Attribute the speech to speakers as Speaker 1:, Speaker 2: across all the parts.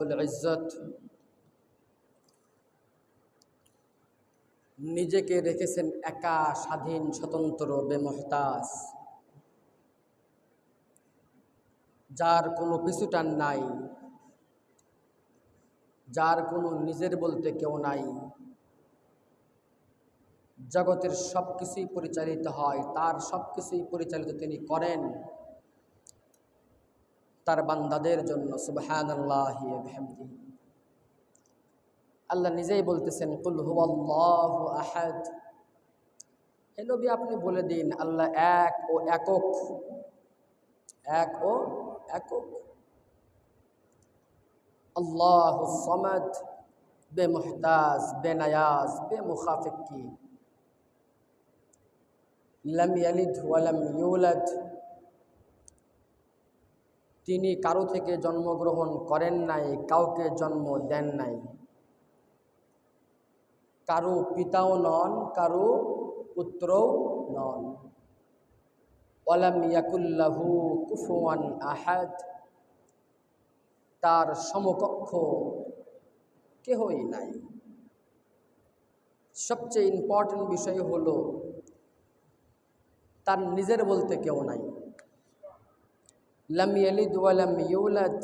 Speaker 1: ইজ্জত নিজেকে রেখেছেন একা, স্বাধীন, স্বতন্ত্র, বেমহতাজ। যার কোনো পিছুটান নাই, যার কোনো নিজের বলতে কেউ নাই। জগতের সব কিছুই পরিচালিত হয়, তার সব কিছুই পরিচালিত তিনি করেন। তার বান্দাদের জন্য সুবহান আল্লাহ আল্লাহ নিজেই বলতেছেন, কুল হুয়াল্লাহু আহাদ। হে নবী, আপনি বলে দিন, আল্লাহ এক ও একক। এক ও একক। আল্লাহ সমাদ বে মুহতাজ বে নায়াজ বে মুখাফিকি লাম ইয়ালিদ ওয়ালাম ইউলাদ। তিনি কারও থেকে জন্মগ্রহণ করেন নাই, কাউকে জন্ম দেন নাই। কারও পিতাও নন, কারও পুত্রও নন। ওয়ালাম ইয়াকুল্লাহু কুফুয়ান আহাদ। তার সমকক্ষ কেহই নাই। সবচেয়ে ইম্পর্টেন্ট বিষয় হলো, তার নিজের বলতে কেউ নাই। লাম ইয়ালিদ ওয়ালাম ইউলাদ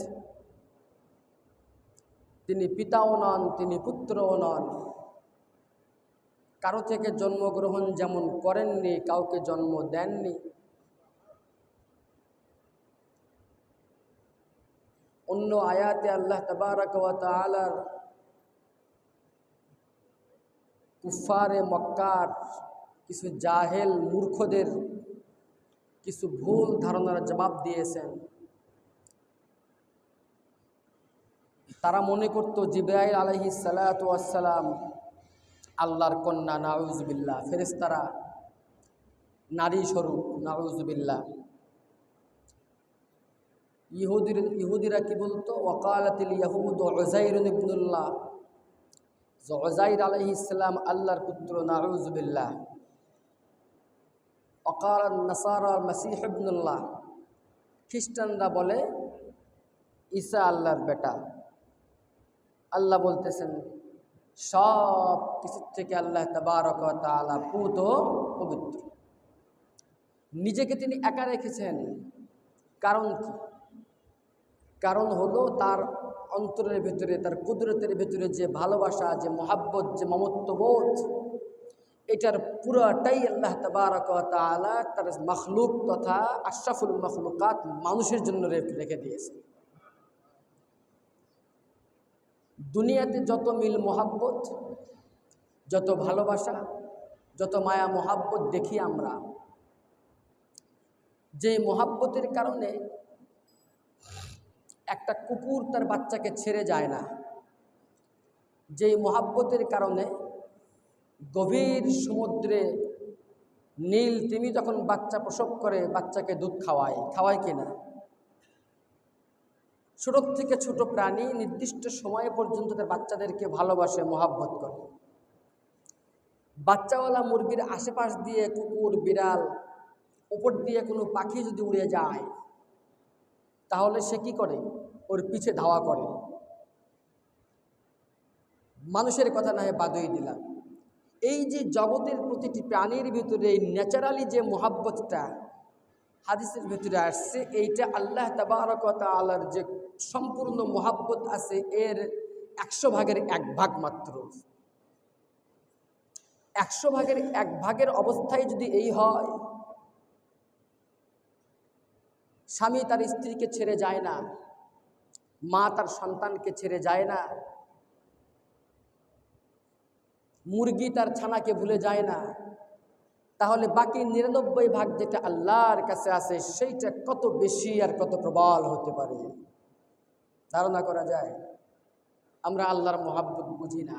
Speaker 1: তিনি পিতাও নন, তিনি পুত্রও নন। কারও থেকে জন্মগ্রহণ যেমন করেননি, কাউকে জন্ম দেননি। অন্য আয়াতে আল্লাহ তবারক ওয়া তাআলার কুফারে মক্কার কিছু জাহেল মূর্খদের কিছু ভুল ধারণার জবাব দিয়েছেন। তারা মনে করত জিব্রাইল আলহি সালাতাম আল্লাহর কন্যা নাউজবিল্লা ফেরেস্তারা নারী স্বরূপ নাউজবিল্লা ইহুদির, ইহুদিরা কি বলতো? ওকালাতিল ইয়াহুদ ওজাইর ইবনুল্লাহ। ওজাইর আলহি ইসলাম আল্লাহর পুত্র নাউজবিল্লাহ অকাল নাসার মাসিহ ইবনুল্লাহ। খ্রিস্টানরা বলে, ঈসা আল্লাহর বেটা। আল্লাহ বলতেছেন, সব কিছুর থেকে আল্লাহ তবারক তালা পুত পবিত্র। নিজেকে তিনি একা রেখেছেন। কারণ কি? কারণ হলো তার অন্তরের ভেতরে, তার কুদরতের ভেতরে যে ভালোবাসা, যে মহাব্বত, যে মমত্ববোধ এটার পুরাটাই আল্লাহ তবারক তালা তার মখলুক তথা আশরাফুল মখলুকাত মানুষের জন্য রেখে দিয়েছে। দুনিয়াতে যত মিল মোহাব্বত, যত ভালোবাসা, যত মায়া মোহাব্বত দেখি আমরা, যে মোহাব্বতের কারণে একটা কুকুর তার বাচ্চাকে ছেড়ে যায় না। যেই মোহাব্বতের কারণে গভীর সমুদ্রে নীল, তিমি যখন বাচ্চা প্রসব করে, বাচ্চাকে দুধ খাওয়ায় খাওয়ায় কিনা? ছোট থেকে ছোট প্রাণী নির্দিষ্ট সময় পর্যন্ত তার বাচ্চাদেরকে ভালোবাসে, মোহাব্বত করে। বাচ্চাওয়ালা মুরগির আশেপাশ দিয়ে কুকুর, বিড়াল, উপর দিয়ে কোনো পাখি যদি উড়ে যায়, তাহলে সে কি করে? ওর পিছে ধাওয়া করে। মানুষের কথা না বাদই দিলাম। এই যে জগতের প্রতিটি প্রাণীর ভিতরে এই ন্যাচারালি যে মোহাব্বতটা হাদিসের ভিতরে আসছে, এইটা আল্লাহ তাবারক আল্লাহর যে সম্পূর্ণ মোহাব্বত আছে, এর একশো ভাগের এক ভাগ মাত্র। একশো ভাগের এক ভাগের অবস্থায় যদি এই হয়, স্বামী তার স্ত্রীকে ছেড়ে যায় না, মা তার সন্তানকে ছেড়ে যায় না মুরগি তার ছানাকে ভুলে যায় না। তাহলে বাকি নিরানব্বই ভাগ যেটা আল্লাহর কাছে আছে, সেইটা কত বেশি আর কত প্রবল হতে পারে? ধারণা করা যায়? আমরা আল্লাহর মহাব্বত বুঝি না।